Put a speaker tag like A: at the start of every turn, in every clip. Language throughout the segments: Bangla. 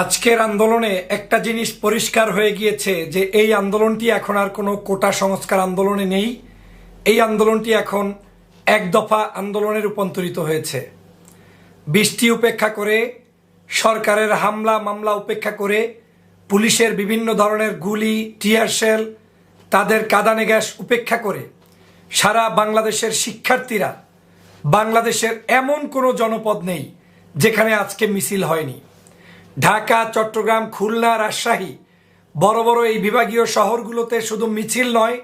A: আজকের আন্দোলনে একটা জিনিস পরিষ্কার হয়ে গিয়েছে যে এই আন্দোলনটি এখন আর কোনো কোটা সংস্কার আন্দোলনে নেই। এই আন্দোলনটি এখন এক দফা আন্দোলনে রূপান্তরিত হয়েছে। বৃষ্টি উপেক্ষা করে, সরকারের হামলা মামলা উপেক্ষা করে, পুলিশের বিভিন্ন ধরনের গুলি, টিয়ার শেল, তাদের কাদানে গ্যাস উপেক্ষা করে সারা বাংলাদেশের শিক্ষার্থীরা, বাংলাদেশের এমন কোনো জনপদ নেই যেখানে আজকে মিছিল হয়নি। ঢাকা, চট্টগ্রাম, খুলনা, রাজশাহী বড় বড় এই বিভাগীয় শহরগুলোতে শুধু মিছিল নয়,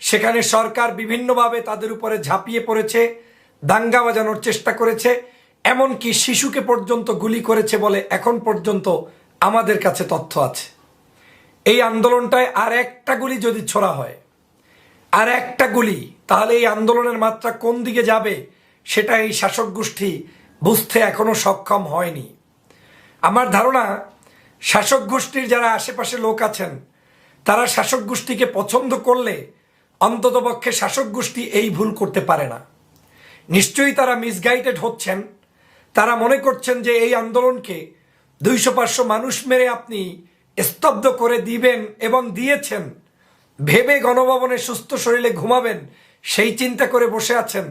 A: সেখানে সরকার বিভিন্নভাবে তাদের উপরে ঝাঁপিয়ে পড়েছে, দাঙ্গা বাজানোর চেষ্টা করেছে, এমনকি শিশুকে পর্যন্ত গুলি করেছে বলে এখন পর্যন্ত আমাদের কাছে তথ্য আছে। এই আন্দোলনটায় আর একটা গুলি যদি ছোড়া হয়, আর একটা গুলি, তাহলে এই আন্দোলনের মাত্রা কোন দিকে যাবে, সেটা এই শাসক গোষ্ঠী বুঝতে এখনও সক্ষম হয়নি। আমার ধারণা, শাসক গোষ্ঠীর যারা আশেপাশে লোক আছেন, তারা শাসক গোষ্ঠীকে পছন্দ করলে অন্ততপক্ষে শাসক গোষ্ঠী এই ভুল করতে পারে না। নিশ্চয়ই তারা মিসগাইডেড হচ্ছেন। তারা মনে করছেন যে এই আন্দোলনকে দুইশো পাঁচশো মানুষ মেরে আপনি স্তব্ধ করে দিবেন এবং দিয়েছেন। ভেবে গণভবনে সুস্থ শরীরে ঘুমাবেন, সেই চিন্তা করে বসে আছেন,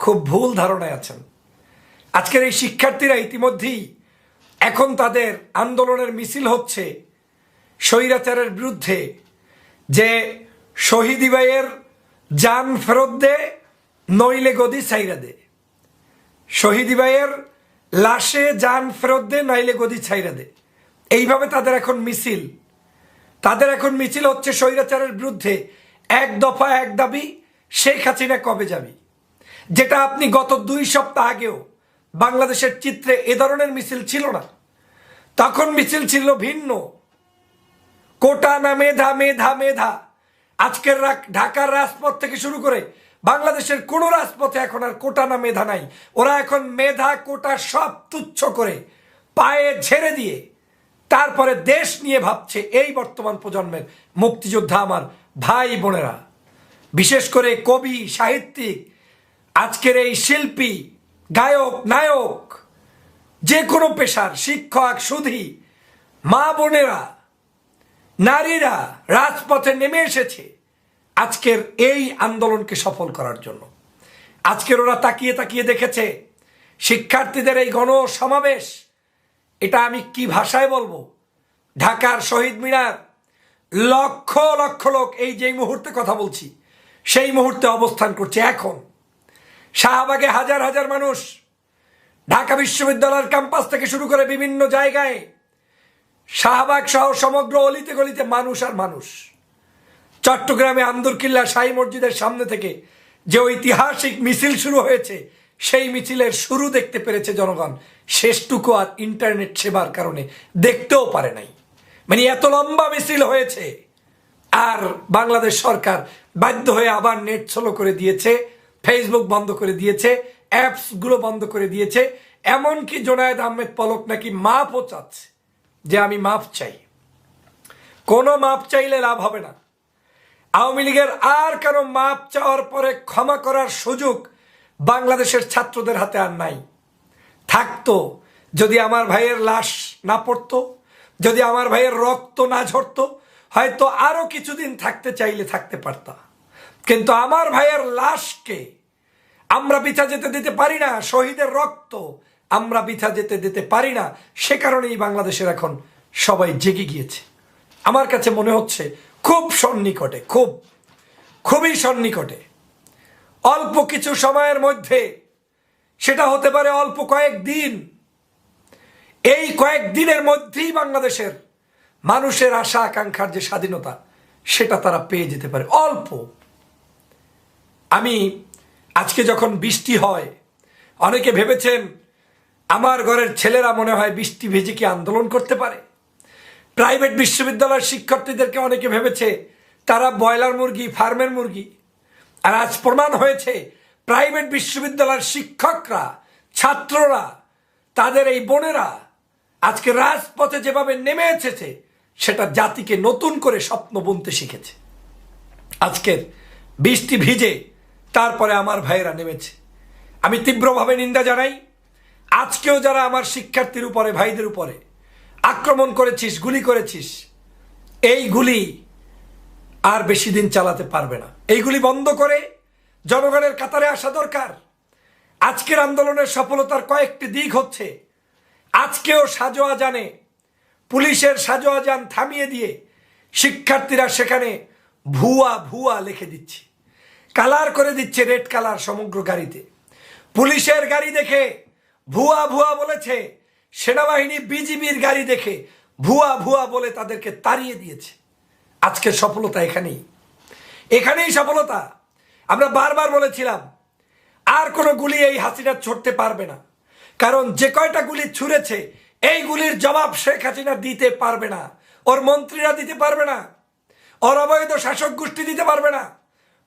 A: খুব ভুল ধারণায় আছেন। আজকের এই শিক্ষার্থীরা ইতিমধ্যেই এখন তাদের আন্দোলনের মিছিল হচ্ছে স্বৈরাচারের বিরুদ্ধে, যে শহীদ ভাইয়ের যান ফেরত দে, নইলে গদি ছাইরা দে। শহীদ ভাইয়ের লাশে যান ফেরত দে, নইলে গদি ছাইরা দে। এইভাবে তাদের এখন মিছিল। তাদের এখন মিছিল হচ্ছে স্বৈরাচারের বিরুদ্ধে। এক দফা এক দাবি, শেখ হাসিনা কবে যাবি? যেটা আপনি গত দুই সপ্তাহ আগেও বাংলাদেশের চিত্রে এ ধরনের মিছিল ছিল না। তখন মিছিল ছিল ভিন্ন। কোটা না মেধা মেধা মেধা। আজকের ঢাকার রাজপথ থেকে শুরু করে বাংলাদেশের কোনো রাজপথে এখন আর কোটা না মেধা নাই। ওরা এখন মেধা, কোটা সব তুচ্ছ করে পায়ে ঝেড়ে দিয়ে তারপরে দেশ নিয়ে ভাবছে এই বর্তমান প্রজন্মের মুক্তিযোদ্ধা আমার ভাই বোনেরা। বিশেষ করে কবি, সাহিত্যিক, আজকের এই শিল্পী গায়ক, নায়ক যে কোনো পেশার শিক্ষক, সুধী, মা বোনেরা, নারীরা রাজপথে নেমে এসেছে আজকের এই আন্দোলনকে সফল করার জন্য। আজকের ওরা তাকিয়ে তাকিয়ে দেখেছে, শিক্ষার্থীদের এই গণ সমাবেশ এটা আমি কি ভাষায় বলব? ঢাকার শহীদ মিনার, লক্ষ লক্ষ লোক এই যে মুহূর্তে কথা বলছি, সেই মুহূর্তে অবস্থান করছে এখন। শাহবাগে হাজার হাজার মানুষ ঢাকা বিশ্ববিদ্যালয়ের ক্যাম্পাস থেকে শুরু করে বিভিন্ন জায়গায় শাহবাগ সহ সমগ্র অলিতে গলিতে মানুষ আর মানুষ। চট্টগ্রামে আন্দরকিল্লা শাহী মসজিদের সামনে থেকে যে ঐতিহাসিক মিছিল শুরু হয়েছে, সেই মিছিলের শুরু দেখতে পেরেছে জনগণ। শেষটুকু আর ইন্টারনেট সেবার কারণে দেখতেও পারে নাই। মানে এত লম্বা মিছিল হয়েছে, আর বাংলাদেশ সরকার বাধ্য হয়ে আবার নেট স্লো করে দিয়েছে। ফেসবুক বন্ধ করে দিয়েছে অ্যাপসগুলো বন্ধ করে দিয়েছে, এমনকি জোনায়েদ আহমেদ পলক নাকি মাপও চাচ্ছে যে আমি মাপ চাই। কোনো মাপ চাইলে লাভ হবে না। আওয়ামী লীগের আর কারও মাপ চাওয়ার পরে ক্ষমা করার সুযোগ বাংলাদেশের ছাত্রদের হাতে আর নাই। থাকতো, যদি আমার ভাইয়ের লাশ না পড়তো, যদি আমার ভাইয়ের রক্ত না ঝরতো, হয়তো আরও কিছুদিন থাকতে চাইলে থাকতে পারতাম। কিন্তু আমার ভাইয়ের লাশকে আমরা বিথা যেতে দিতে পারি না, শহীদের রক্ত আমরা বিথা যেতে দিতে পারি না, সে কারণেই বাংলাদেশের এখন সবাই জেগে গিয়েছে। আমার কাছে মনে হচ্ছে খুব সন্নিকটে, খুব, খুবই সন্নিকটে। অল্প কিছু সময়ের মধ্যে, সেটা হতে পারে অল্প কয়েক দিন, এই কয়েক দিনের মধ্যেই বাংলাদেশের মানুষের আশা আকাঙ্ক্ষার যে স্বাধীনতা, সেটা তারা পেয়ে যেতে পারে। অল্প আমি আজকে যখন বৃষ্টি হয়, অনেকে ভেবেছেন আমার ঘরের ছেলেরা মনে হয় বৃষ্টি ভেজে কি আন্দোলন করতে পারে। প্রাইভেট বিশ্ববিদ্যালয়ের শিক্ষার্থীদেরকে অনেকে ভেবেছে তারা ব্রয়লার মুরগি, ফার্মের মুরগি। আর আজ প্রমাণ হয়েছে, প্রাইভেট বিশ্ববিদ্যালয়ের শিক্ষকরা, ছাত্ররা, তাদের এই বোনেরা আজকে রাজপথে যেভাবে নেমে এসেছে, সেটা জাতিকে নতুন করে স্বপ্ন বুনতে শিখেছে। আজকের বৃষ্টি ভিজে তারপরে আমার ভাইয়েরা নেমেছে। আমি তীব্রভাবে নিন্দা জানাই। আজকেও যারা আমার শিক্ষার্থীর উপরে, ভাইদের উপরে আক্রমণ করেছিস, গুলি করেছিস, এই গুলি আর বেশি দিন চালাতে পারবে না। এইগুলি বন্ধ করে জনগণের কাতারে আসা দরকার। আজকের আন্দোলনের সফলতার কয়েকটি দিক হচ্ছে, আজকেও সাজোয়া জানে পুলিশের সাজোয়া যান থামিয়ে দিয়ে শিক্ষার্থীরা সেখানে ভুয়া ভুয়া লিখে দিচ্ছে। কালার করে দিচ্ছে রেড কালার সমগ্র গাড়িতে। পুলিশের গাড়ি দেখে ভুয়া ভুয়া বলেছে, সেনাবাহিনী বিজিবির গাড়ি দেখে ভুয়া ভুয়া বলে তাদেরকে তাড়িয়ে দিয়েছে। আজকের সফলতা এখানেই। এখানেই সফলতা। আমরা বারবার বলেছিলাম, আর কোনো গুলি এই হাসিনা ছড়তে পারবে না। কারণ যে কয়টা গুলি ছুঁড়েছে, এই গুলির জবাব শেখ হাসিনা দিতে পারবে না। ওর মন্ত্রীরা দিতে পারবে না। ওর অবৈধ শাসক গোষ্ঠী দিতে পারবে না।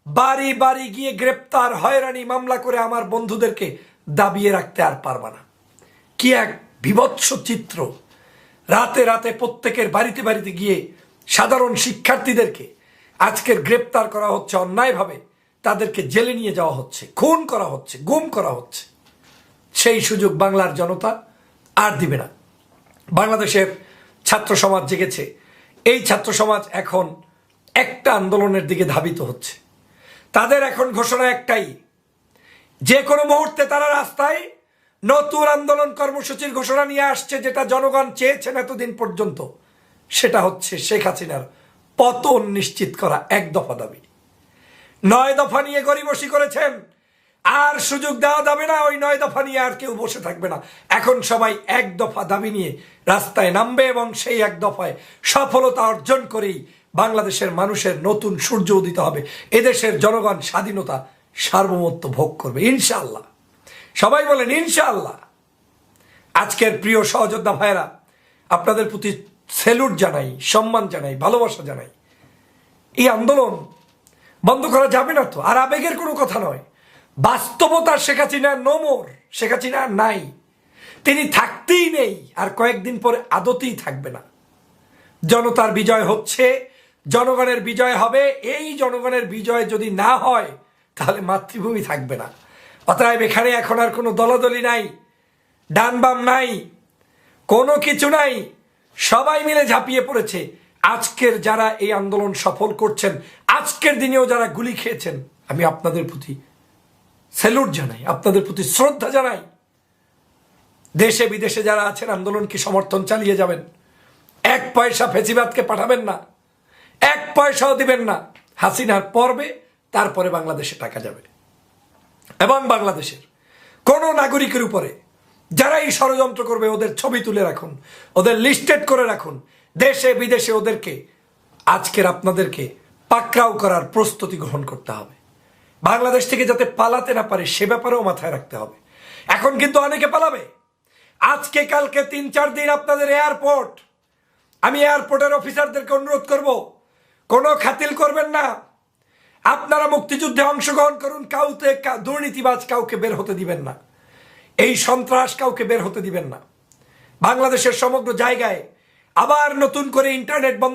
A: বাড়ি বাড়ি গিয়ে গ্রেপ্তার, হয়রানি, মামলা করে আমার বন্ধুদেরকে দাবিয়ে রাখতে আর পারবে না। কি এক বিভৎস চিত্র। রাতে রাতে প্রত্যেকের বাড়িতে বাড়িতে গিয়ে সাধারণ শিক্ষার্থীদেরকে আজকের গ্রেপ্তার করা হচ্ছে, অন্যায়ভাবে তাদেরকে জেলে নিয়ে যাওয়া হচ্ছে, খুন করা হচ্ছে, গুম করা হচ্ছে। সেই সুযোগ বাংলার জনতা আর দিবে না। বাংলাদেশের ছাত্র সমাজ জেগেছে। এই ছাত্র সমাজ এখন একটা আন্দোলনের দিকে ধাবিত হচ্ছে। তাদের এখন ঘোষণা একটাই। যে কোনো মুহূর্তে তারা রাস্তায় নতুন আন্দোলন কর্মসূচির ঘোষণা নিয়ে আসছে যেটা জনগণ চেয়েছেন এতদিন পর্যন্ত। সেটা হচ্ছে শেখ হাসিনার পতন নিশ্চিত করা এক দফা দাবি। নয় দফা নিয়ে গরিবসী করেছেন। আর সুযোগ দেওয়া যাবে না, ওই নয় দফা নিয়ে আর কেউ বসে থাকবে না। এখন সবাই এক দফা দাবি নিয়ে রাস্তায় নামবে এবং সেই এক দফায় সফলতা অর্জন করেই বাংলাদেশের মানুষের নতুন সূর্য উদিত হবে। এদেশের জনগণ স্বাধীনতা সার্বভৌমত্ব ভোগ করবে। ইনশাআল্লাহ। সবাই বলেন, ইনশাআল্লাহ। আজকের প্রিয় সহযোদ্ধা ভাইয়েরা, আপনাদের প্রতি সেলুট জানাই, সম্মান জানাই, ভালোবাসা জানাই। এই আন্দোলন বন্ধ করা যাবে না তো? আর আবেগের কোনো কথা নয়। বাস্তবতা শেখ হাসিনা নোমর শেখ হাসিনা নাই। তিনি থাকতেই নেই। আর কয়েকদিন পরে আদতেই থাকবে না। জনতার বিজয় হচ্ছে জনগণের বিজয় হবে। এই জনগণের বিজয় যদি না হয়, তাহলে মাতৃভূমি থাকবে না। অতএব এখানে এখন আর কোনো দলাদলি নাই, ডান বাম নাই, কোনো কিছু নাই। সবাই মিলে ঝাঁপিয়ে পড়েছে। আজকের যারা এই আন্দোলন সফল করছেন, আজকের দিনেও যারা গুলি খেয়েছেন, আমি আপনাদের প্রতি স্যালুট জানাই, আপনাদের প্রতি শ্রদ্ধা জানাই। দেশে বিদেশে যারা আছেন আন্দোলনকে সমর্থন চালিয়ে যাবেন? এক পয়সা ফেসিবাদকে পাঠাবেন না। এক পয়সাও দিবেন না। হাসিনার পর্বে, তারপরে বাংলাদেশে টাকা যাবে। এবং বাংলাদেশের কোনো নাগরিকের উপরে যারা এই ষড়যন্ত্র করবে, ওদের ছবি তুলে রাখুন, ওদের লিস্টেড করে রাখুন। দেশে, বিদেশে ওদেরকে, আজকের আপনাদেরকে পাকরাও করার প্রস্তুতি গ্রহণ করতে হবে। বাংলাদেশ থেকে যাতে পালাতে না পারে, সে ব্যাপারেও মাথায় রাখতে হবে। এখন কিন্তু অনেকে পালাবে। আজকে, কালকে তিন চার দিন আপনাদের এয়ারপোর্ট আমি এয়ারপোর্টের অফিসারদেরকে অনুরোধ করব কোনো খাতিল করবেন না। আপনারা মুক্তিযুদ্ধে অংশগ্রহণ করুন কাউতে দুর্নীতিবাজ কাউকে বের হতে দিবেন না। এই সন্ত্রাস কাউকে বের হতে দিবেন না। বাংলাদেশের সমগ্র জায়গায় আবার নতুন করে ইন্টারনেট বন্ধ